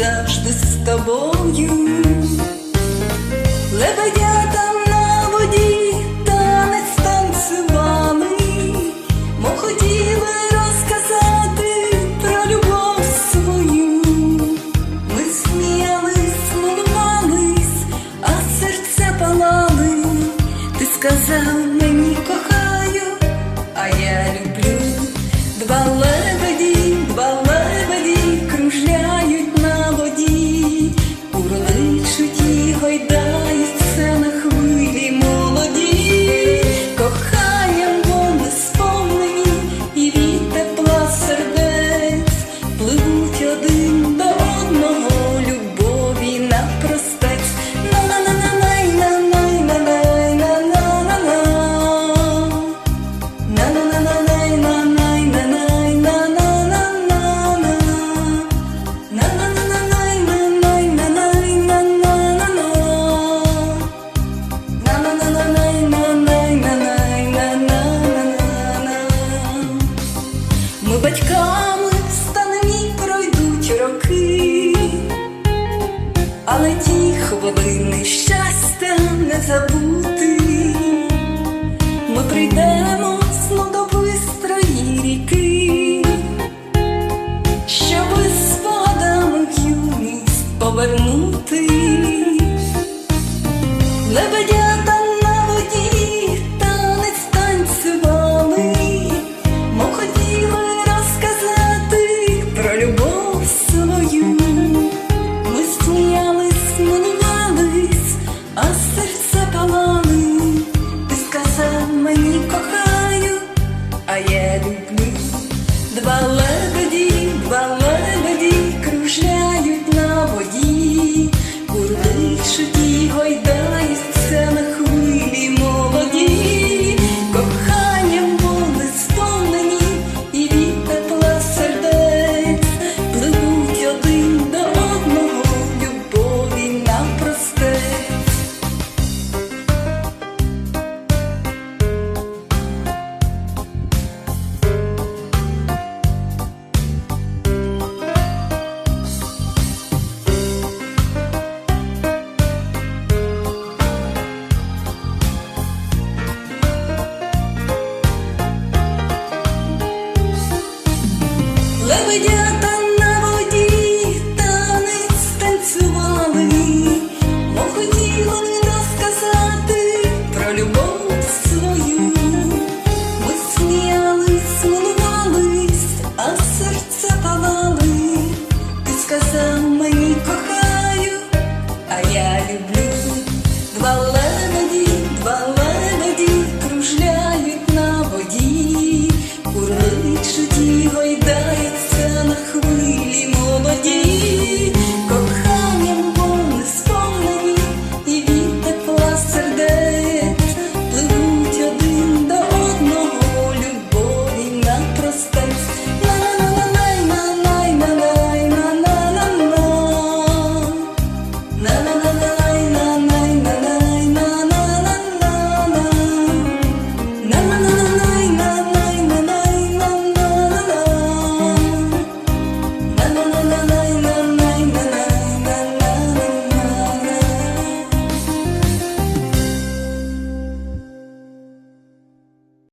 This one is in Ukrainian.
завжди з тобою, лебедя там на воді, танець танцювали, ми хотіли розказати про любов свою. Ми сміялись, милувались, а серця палали, ти сказав мені кохаю, а я люблю два лебедя. The. кохаю, а я люблю два лебеді, два лебеді. виділа.